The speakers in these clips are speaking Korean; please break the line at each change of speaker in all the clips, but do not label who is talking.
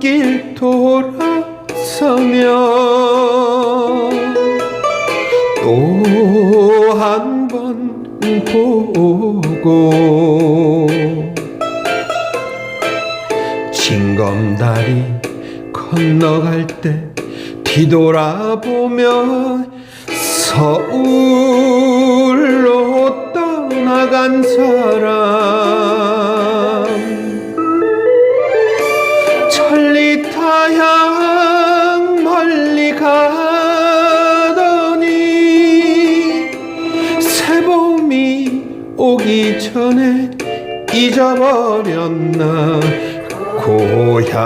길 돌아서며 또 한 번 보고 징검다리 건너갈 때 뒤돌아보며 서울로 떠나간 사람 향 멀리 가더니 새봄이 오기 전에 잊어버렸나? 고향의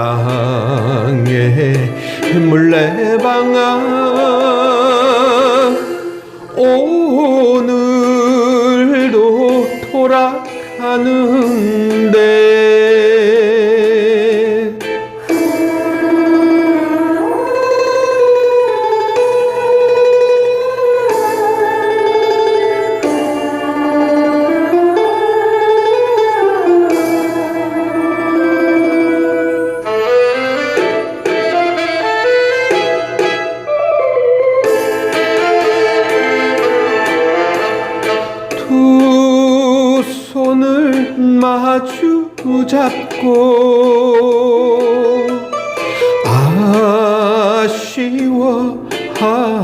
물레방아 오늘도 돌아가는데 마주 잡고 아쉬워하며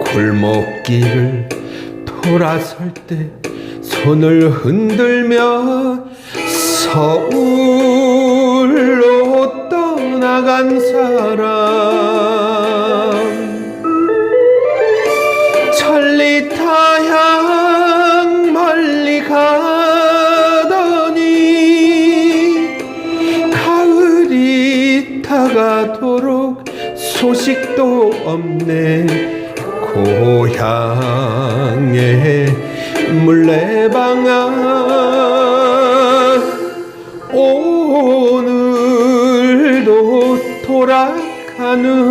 골목길을 돌아설 때 손을 흔들며 서울로 떠나간 사람 다가도록 소식도 없네. 고향의 물레방아 오늘도 돌아가는